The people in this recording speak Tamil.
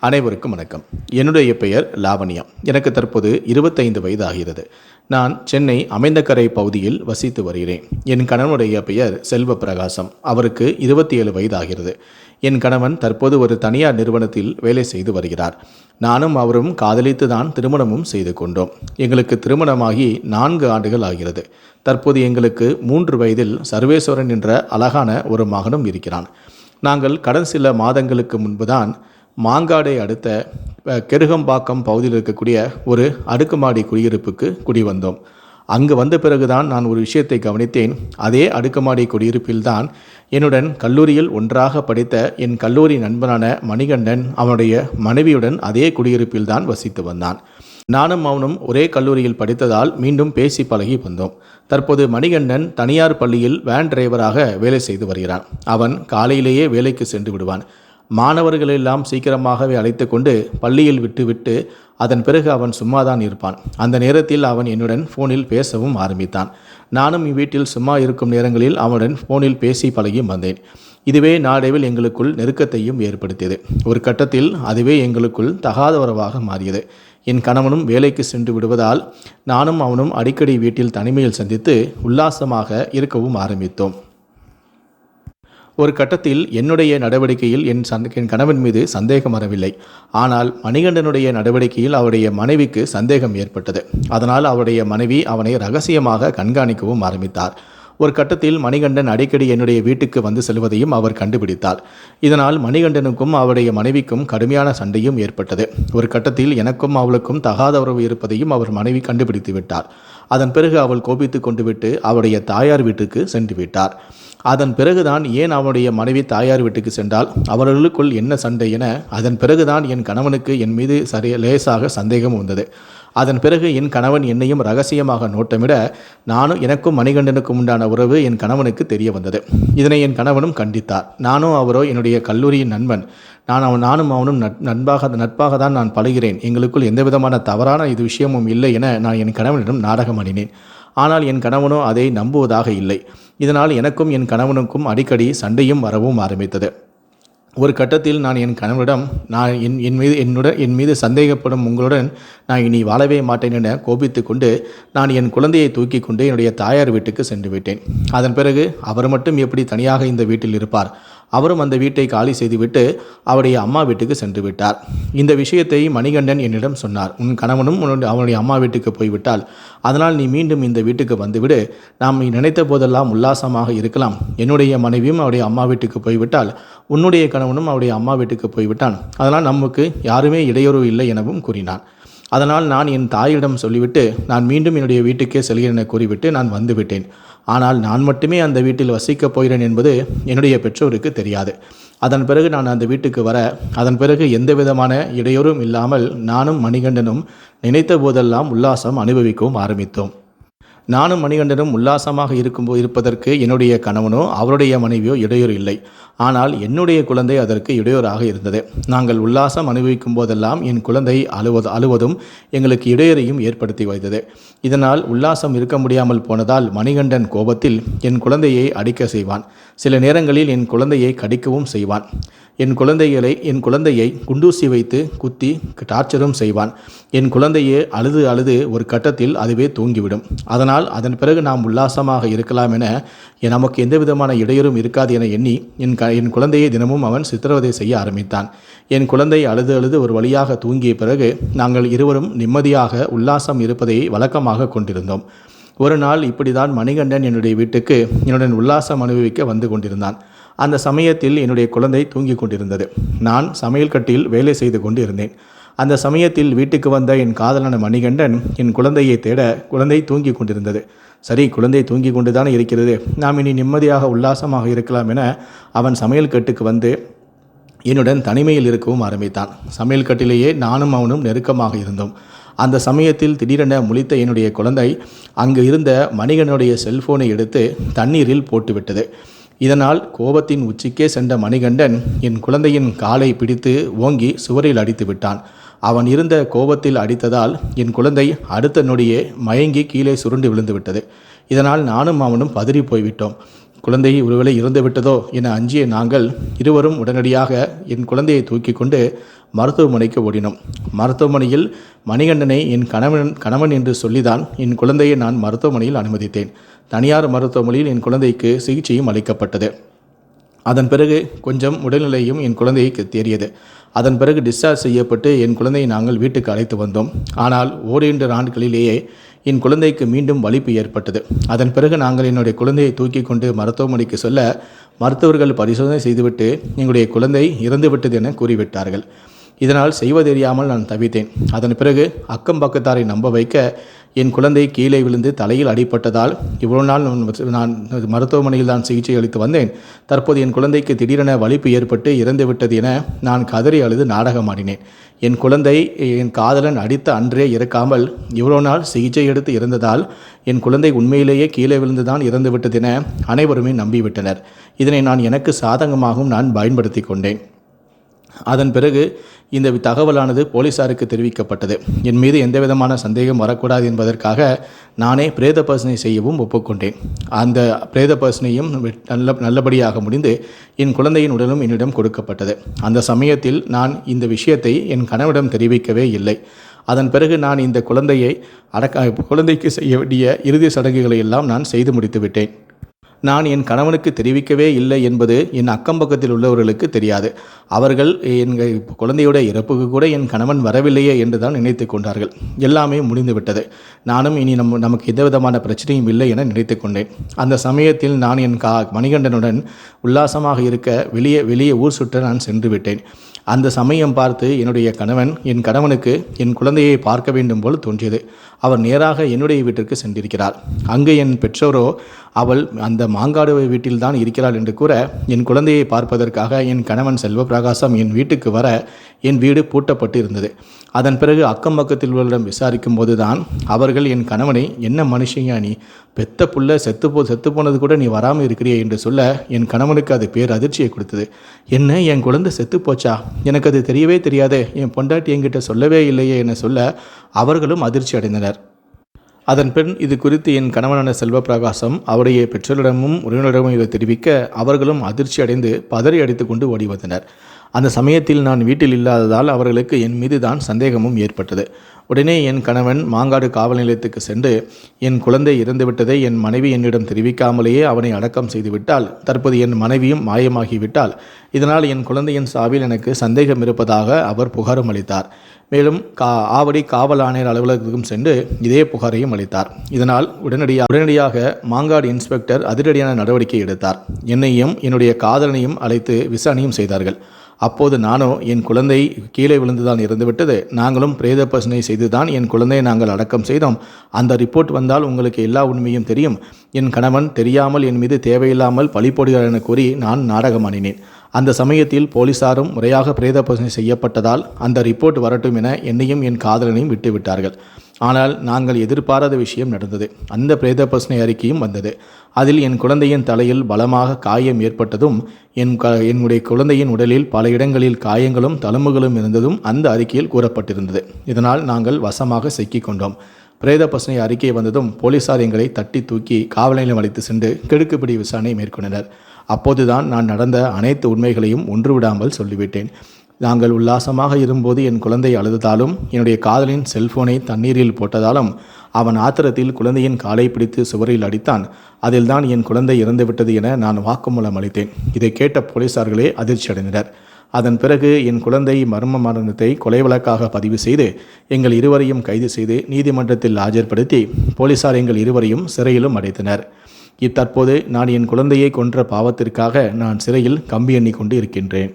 அனைவருக்கும் வணக்கம். என்னுடைய பெயர் லாவண்யா. எனக்கு தற்போது இருபத்தைந்து வயது ஆகிறது நான் சென்னை அமைந்தக்கரை பகுதியில் வசித்து வருகிறேன். என் கணவனுடைய பெயர் செல்வ பிரகாசம் அவருக்கு இருபத்தி ஏழு வயது ஆகிறது என் கணவன் தற்போது ஒரு தனியார் நிறுவனத்தில் வேலை செய்து வருகிறார். நானும் அவரும் காதலித்து தான் திருமணமும் செய்து கொண்டோம். எங்களுக்கு திருமணமாகி நான்கு ஆண்டுகள் ஆகிறது. தற்போது எங்களுக்கு மூன்று வயதில் சர்வேஸ்வரன் என்ற அழகான ஒரு மகனும் இருக்கிறான். நாங்கள் கடன் சில மாதங்களுக்கு முன்புதான் மாங்காடை அடுத்த கெருகம்பாக்கம் பகுதியில் இருக்கக்கூடிய ஒரு அடுக்குமாடி குடியிருப்புக்கு குடி வந்தோம் அங்கு வந்த பிறகுதான் நான் ஒரு விஷயத்தை கவனித்தேன். அதே அடுக்குமாடி குடியிருப்பில்தான் என்னுடன் கல்லூரியில் ஒன்றாக படித்த என் கல்லூரி நண்பனான மணிகண்டன் அவனுடைய மனைவியுடன் அதே குடியிருப்பில்தான் வசித்து வந்தான். நானும் அவனும் ஒரே கல்லூரியில் படித்ததால் மீண்டும் பேசி பழகி வந்தோம். தற்போது மணிகண்டன் தனியார் பள்ளியில் வேன் டிரைவராக வேலை செய்து வருகிறான். அவன் காலையிலேயே வேலைக்கு சென்று விடுவான். மாணவர்கள் எல்லாம் சீக்கிரமாகவே அழைத்து கொண்டு பள்ளியில் விட்டுவிட்டு அதன் பிறகு அவன் சும்மாதான் இருப்பான். அந்த நேரத்தில் அவன் என்னுடன் ஃபோனில் பேசவும் ஆரம்பித்தான். நானும் இவ்வீட்டில் சும்மா இருக்கும் நேரங்களில் அவனுடன் ஃபோனில் பேசி பழகி வந்தேன். இதுவே நாளடைவில் எங்களுக்குள் நெருக்கத்தையும் ஏற்படுத்தியது. ஒரு கட்டத்தில் அதுவே எங்களுக்குள் தகாத உறவாக மாறியது. என் கணவனும் வேலைக்கு சென்று விடுவதால் நானும் அவனும் அடிக்கடி வீட்டில் தனிமையில் சந்தித்து உல்லாசமாக இருக்கவும் ஆரம்பித்தோம். ஒரு கட்டத்தில் என்னுடைய நடவடிக்கையில் என் சந் என் கணவன் மீது சந்தேகம் வரவில்லை. ஆனால் மணிகண்டனுடைய நடவடிக்கையில் அவருடைய மனைவிக்கு சந்தேகம் ஏற்பட்டது. அதனால் அவருடைய மனைவி அவனை ரகசியமாக கண்காணிக்கவும் ஆரம்பித்தார். ஒரு கட்டத்தில் மணிகண்டன் அடிக்கடி என்னுடைய வீட்டுக்கு வந்து செல்வதையும் அவர் கண்டுபிடித்தார். இதனால் மணிகண்டனுக்கும் அவருடைய மனைவிக்கும் கடுமையான சண்டையும் ஏற்பட்டது. ஒரு கட்டத்தில் எனக்கும் அவளுக்கும் தகாத உறவு இருப்பதையும் அவர் மனைவி கண்டுபிடித்து விட்டார். அதன் பிறகு அவள் கோபித்து கொண்டு விட்டு அவருடைய தாயார் வீட்டுக்கு சென்று விட்டார். அதன் பிறகுதான் ஏன் அவனுடைய மனைவி தாயார் வீட்டுக்கு சென்றால்? அவர்களுக்குள் என்ன சண்டை என அதன் பிறகுதான் என் கணவனுக்கு என் மீது சரிய லேசாக சந்தேகம் வந்தது. அதன் பிறகு என் கணவன் என்னையும் ரகசியமாக நோட்டமிட நானும் எனக்கும் மணிகண்டனுக்கும் உண்டான உறவு என் கணவனுக்கு தெரிய வந்தது. இதனை என் கணவனும் கண்டித்தார். நானும் அவரோ என்னுடைய கல்லூரியின் நண்பன். நான் அவன் நானும் அவனும் நட் நண்பாக நட்பாக தான் நான் பழகிறேன். எங்களுக்குள் எந்த விதமான தவறான இது விஷயமும் இல்லை என நான் என் கணவனிடம் நாடகமாடினேன் ஆனால் என் கணவனோ அதை நம்புவதாக இல்லை. இதனால் எனக்கும் என் கணவனுக்கும் அடிக்கடி சண்டையும் வரவும் ஆரம்பித்தது. ஒரு கட்டத்தில் நான் என் கணவனிடம் நான் என் என் மீது என்னுடன் என் மீது சந்தேகப்படும் உங்களுடன் நான் இனி வாழவே மாட்டேன் என கோபித்து கொண்டு நான் என் குழந்தையை தூக்கி கொண்டு என்னுடைய தாயார் வீட்டுக்கு சென்று விட்டேன். அதன் பிறகு அவர் மட்டும் எப்படி தனியாக இந்த வீட்டில் இருப்பார்? அவரும் அந்த வீட்டை காலி செய்துவிட்டு அவருடைய அம்மா வீட்டுக்கு சென்று விட்டார். இந்த விஷயத்தை மணிகண்டன் என்னிடம் சொன்னார். உன் கணவனும் உன்னுடைய அவனுடைய அம்மா வீட்டுக்கு போய்விட்டால் அதனால் நீ மீண்டும் இந்த வீட்டுக்கு வந்துவிடு. நாம் நினைத்த போதெல்லாம் உல்லாசமாக இருக்கலாம். என்னுடைய மனைவியும் அவருடைய அம்மா வீட்டுக்கு போய்விட்டால் உன்னுடைய கணவனும் அவருடைய அம்மா வீட்டுக்கு போய்விட்டான். அதனால் நமக்கு யாருமே இடையூறு இல்லை எனவும் கூறினான். அதனால் நான் என் தாயிடம் சொல்லிவிட்டு நான் மீண்டும் என்னுடைய வீட்டுக்கே செல்கிறேன் என கூறிவிட்டு நான் வந்துவிட்டேன். ஆனால் நான் மட்டுமே அந்த வீட்டில் வசிக்கப் போகிறேன் என்பது என்னுடைய பெற்றோருக்கு தெரியாது. அதன் பிறகு நான் அந்த வீட்டுக்கு வர அதன் பிறகு எந்த விதமான இடையூறும் இல்லாமல் நானும் மணிகண்டனும் நினைத்த போதெல்லாம் உல்லாசம் அனுபவிக்கவும் ஆரம்பித்தோம். நானும் மணிகண்டனும் உல்லாசமாக இருக்கும் இருப்பதற்கு என்னுடைய கணவனோ அவருடைய மனைவியோ இடையூறு இல்லை. ஆனால் என்னுடைய குழந்தை அதற்கு இடையூறாக இருந்தது. நாங்கள் உல்லாசம் அனுபவிக்கும் போதெல்லாம் என் குழந்தை அழுவது அழுவதும் எங்களுக்கு இடையூறையும் ஏற்படுத்தி வைத்தது. இதனால் உல்லாசம் இருக்க முடியாமல் போனதால் மணிகண்டன் கோபத்தில் என் குழந்தையை அடிக்க செய்வான். சில நேரங்களில் என் குழந்தையை கடிக்கவும் செய்வான். என் குழந்தைகளை என் குழந்தையை குண்டூசி வைத்து குத்தி டார்ச்சரும் செய்வான். என் குழந்தையே அழுது அழுது ஒரு கட்டத்தில் அதுவே தூங்கிவிடும். அதனால் அதன் பிறகு நாம் உல்லாசமாக இருக்கலாம் என நமக்கு எந்த விதமான இடையூறும் இருக்காது என எண்ணி என் க என் குழந்தையை தினமும் அவன் சித்திரவதை செய்ய ஆரம்பித்தான். என் குழந்தை அழுது அழுது ஒரு வழியாக தூங்கிய பிறகு நாங்கள் இருவரும் நிம்மதியாக உல்லாசம் இருப்பதை வழக்கமாக கொண்டிருந்தோம். ஒரு நாள் இப்படிதான் மணிகண்டன் என்னுடைய வீட்டுக்கு என்னுடன் உல்லாசம் அனுபவிக்க வந்து கொண்டிருந்தான். அந்த சமயத்தில் என்னுடைய குழந்தை தூங்கிக் கொண்டிருந்தது. நான் சமையல் கட்டில் வேலை செய்து கொண்டு இருந்தேன் அந்த சமயத்தில் வீட்டுக்கு வந்த என் காதலான மணிகண்டன் என் குழந்தையை தேட குழந்தை தூங்கிக் கொண்டிருந்தது. சரி குழந்தை தூங்கிக் கொண்டுதான் இருக்கிறது. நாம் இனி நிம்மதியாக உல்லாசமாக இருக்கலாம் என அவன் சமையல் கட்டுக்கு வந்து என்னுடன் தனிமையில் இருக்கவும் ஆரம்பித்தான். சமையல் கட்டிலேயே நானும் அவனும் நெருக்கமாக இருந்தோம். அந்த சமயத்தில் திடீரென முழித்த என்னுடைய குழந்தை அங்கு இருந்த மணிகனுடைய செல்போனை எடுத்து தண்ணீரில் போட்டுவிட்டது. இதனால் கோபத்தின் உச்சிக்கே சென்ற மணிகண்டன் என் குழந்தையின் காலை பிடித்து ஓங்கி சுவரில் அடித்து விட்டான் அவன் இருந்த கோபத்தில் அடித்ததால் என் குழந்தை அடுத்த நொடியே மயங்கி கீழே சுருண்டு விழுந்து விட்டது இதனால் நானும் அவனும் பதறி போய்விட்டோம். குழந்தை ஒருவேளை இறந்து விட்டதோ என அஞ்சிய நாங்கள் இருவரும் உடனடியாக என் குழந்தையை தூக்கி கொண்டு மருத்துவமனைக்கு ஓடினோம். மருத்துவமனையில் மணிகண்டனை என் கணவன் கணவன் என்று சொல்லிதான் என் குழந்தையை நான் மருத்துவமனையில் அனுமதித்தேன். தனியார் மருத்துவமனையில் என் குழந்தைக்கு சிகிச்சையும் அளிக்கப்பட்டது. அதன் பிறகு கொஞ்சம் உடல்நிலையும் என் குழந்தைக்கு தேறியது. அதன் பிறகு டிஸ்சார்ஜ் செய்யப்பட்டு என் குழந்தையை நாங்கள் வீட்டுக்கு அழைத்து வந்தோம். ஆனால் ஓரிரண்டு ஆண்டுகளிலேயே என் குழந்தைக்கு மீண்டும் வலிப்பு ஏற்பட்டது. அதன் பிறகு நாங்கள் என்னுடைய குழந்தையை தூக்கி கொண்டு மருத்துவமனைக்கு சொல்ல மருத்துவர்கள் பரிசோதனை செய்துவிட்டு எங்களுடைய குழந்தை இறந்துவிட்டது என கூறிவிட்டார்கள். இதனால் செய்வதறியாமல் நான் தவித்தேன். அதன் பிறகு அக்கம் பக்கத்தாரை நம்ப வைக்க என் குழந்தை கீழே விழுந்து தலையில் அடிபட்டதால் இவ்வளவு நாள் நான் நான் மருத்துவமனையில் தான் சிகிச்சை அளித்து வந்தேன். தற்போது என் குழந்தைக்கு திடீரென வலிப்பு ஏற்பட்டு இறந்துவிட்டது என நான் கதறி அழுது நாடகமாடினேன். என் குழந்தை என் காதலன் அடித்த அன்றே இறக்காமல் இவ்வளோ நாள் சிகிச்சை எடுத்து இறந்ததால் என் குழந்தை உண்மையிலேயே கீழே விழுந்துதான் இறந்துவிட்டது என அனைவருமே நம்பிவிட்டனர். இதனை நான் எனக்கு சாதகமாகவும் நான் பயன்படுத்தி கொண்டேன். அதன் பிறகு இந்த தகவலானது போலீசாருக்கு தெரிவிக்கப்பட்டது. என் மீது எந்தவிதமான சந்தேகம் வரக்கூடாது என்பதற்காக நானே பிரேத பர்சனை செய்யவும் ஒப்புக்கொண்டேன். அந்த பிரேத பர்சனையும் நல்ல நல்லபடியாக முடிந்து என் குழந்தையின் உடலும் என்னிடம் கொடுக்கப்பட்டது. அந்த சமயத்தில் நான் இந்த விஷயத்தை என் கணவனிடம் தெரிவிக்கவே இல்லை. அதன் பிறகு நான் இந்த குழந்தையை அடக்க குழந்தைக்கு செய்ய வேண்டிய இறுதி சடங்குகளை எல்லாம் நான் செய்து முடித்து விட்டேன் நான் என் கணவனுக்கு தெரிவிக்கவே இல்லை என்பது என் அக்கம் பக்கத்தில் உள்ளவர்களுக்கு தெரியாது. அவர்கள் எங்கள் குழந்தையுடைய இறப்புக்கு கூட என் கணவன் வரவில்லையே என்று தான் நினைத்து கொண்டார்கள். எல்லாமே முடிந்துவிட்டது. நானும் இனி நம் நமக்கு எந்த விதமான பிரச்சனையும் இல்லை என நினைத்து கொண்டேன். அந்த சமயத்தில் நான் என் கா மணிகண்டனுடன் உல்லாசமாக இருக்க வெளியே வெளியே ஊர் சுற்ற நான் சென்று விட்டேன். அந்த சமயம் பார்த்து என்னுடைய கணவன் என் கணவனுக்கு என் குழந்தையை பார்க்க வேண்டும் போல் தோன்றியது. அவர் நேராக என்னுடைய வீட்டிற்கு சென்றிருக்கிறார். அங்கு என் பெற்றோரோ அவள் அந்த மாங்காடு வீட்டில் தான் இருக்கிறாள் என்று கூற என் குழந்தையை பார்ப்பதற்காக என் கணவன் செல்வப்பிரகாசம் என் வீட்டுக்கு வர என் வீடு பூட்டப்பட்டு இருந்தது அதன் பிறகு அக்கம் பக்கத்தில் உள்ளவரிடம் விசாரிக்கும் போதுதான் அவர்கள் என் கணவனை என்ன மனுஷங்க நீ? பெத்த புள்ள செத்து போ செத்து போனது கூட நீ வராமல் இருக்கிறியே என்று சொல்ல என் கணவனுக்கு அது பேர் அதிர்ச்சியை கொடுத்தது. என்ன என் குழந்தை செத்து போச்சா? எனக்கு அது தெரியவே தெரியாதே. என் பொண்டாட்டி என்கிட்ட சொல்லவே இல்லையே என சொல்ல அவர்களும் அதிர்ச்சி அடைந்தனர். அதன்பின் இது குறித்து என் கணவனான செல்வப்பிரகாசம் அவருடைய பெற்றோரிடமும் உறவினரிடமும் இதை தெரிவிக்க அவர்களும் அதிர்ச்சி அடைந்து பதறி அடித்துக்கொண்டு ஓடி வந்தனர். அந்த சமயத்தில் நான் வீட்டில் இல்லாததால் அவர்களுக்கு என் மீது தான் சந்தேகமும் ஏற்பட்டது. உடனே என் கணவன் மாங்காடு காவல் நிலையத்துக்கு சென்று என் குழந்தை இறந்துவிட்டதை என் மனைவி என்னிடம் தெரிவிக்காமலேயே அவனை அடக்கம் செய்துவிட்டால் தற்போது என் மனைவியும் மாயமாகிவிட்டால் இதனால் என் குழந்தையின் சாவில் எனக்கு சந்தேகம் இருப்பதாக அவர் புகாரும் அளித்தார். மேலும் கா ஆவடி காவல் ஆணையர் அலுவலகத்துக்கும் சென்று இதே புகாரையும் அளித்தார். இதனால் உடனடியாக உடனடியாக மாங்காடு இன்ஸ்பெக்டர் அதிரடியான நடவடிக்கை எடுத்தார். என்னையும் என்னுடைய காதலனையும் அழைத்து விசாரணையும் செய்தார்கள். அப்போது நானோ என் குழந்தை கீழே விழுந்துதான் இருந்துவிட்டது நாங்களும் பிரேத பசனை செய்துதான் என் குழந்தையை நாங்கள் அடக்கம் செய்தோம். அந்த ரிப்போர்ட் வந்தால் உங்களுக்கு எல்லா உண்மையும் தெரியும். என் கணவன் தெரியாமல் என் மீது தேவையில்லாமல் பழி போடுகிறார் என கூறி நான் நாடகமாடினேன். அந்த சமயத்தில் போலீசாரும் முறையாக பிரேத பரிசோதனை செய்யப்பட்டதால் அந்த ரிப்போர்ட் வரட்டும் என என்னையும் என் காதலனையும் விட்டுவிட்டார்கள். ஆனால் நாங்கள் எதிர்பாராத விஷயம் நடந்தது. அந்த பிரேத பரிசோதனை அறிக்கையும் வந்தது. அதில் என் குழந்தையின் தலையில் பலமாக காயம் ஏற்பட்டதும் என் க என்னுடைய குழந்தையின் உடலில் பல இடங்களில் காயங்களும் தழும்புகளும் இருந்ததும் அந்த அறிக்கையில் கூறப்பட்டிருந்தது. இதனால் நாங்கள் வசமாக சிக்கிக் கொண்டோம் பிரேத பசனை அறிக்கை வந்ததும் போலீசார் எங்களை தட்டி தூக்கி காவல் நிலையம் அழைத்து சென்று கெடுக்குப்பிடி விசாரணை மேற்கொண்டனர். அப்போதுதான் நான் நடந்த அனைத்து உண்மைகளையும் ஒன்றுவிடாமல் சொல்லிவிட்டேன். நாங்கள் உல்லாசமாக இருந்தபோது என் குழந்தை அழுததாலும் என்னுடைய காதலின் செல்போனை தண்ணீரில் போட்டதாலும் அவன் ஆத்திரத்தில் குழந்தையின் காலை பிடித்து சுவரில் அடித்தான். அதில்தான் என் குழந்தை இறந்துவிட்டது என நான் வாக்குமூலம் அளித்தேன். இதை கேட்ட போலீசார்களே அதிர்ச்சி அடைந்தனர். அதன் பிறகு என் குழந்தை மர்ம மரணத்தை கொலை வழக்காக பதிவு செய்து எங்கள் இருவரையும் கைது செய்து நீதிமன்றத்தில் ஆஜர்படுத்தி போலீசார் எங்கள் இருவரையும் சிறையிலும் அடைத்தனர். இத்தற்போது நான் என் குழந்தையை கொன்ற பாவத்திற்காக நான் சிறையில் கம்பி எண்ணி கொண்டு இருக்கின்றேன்.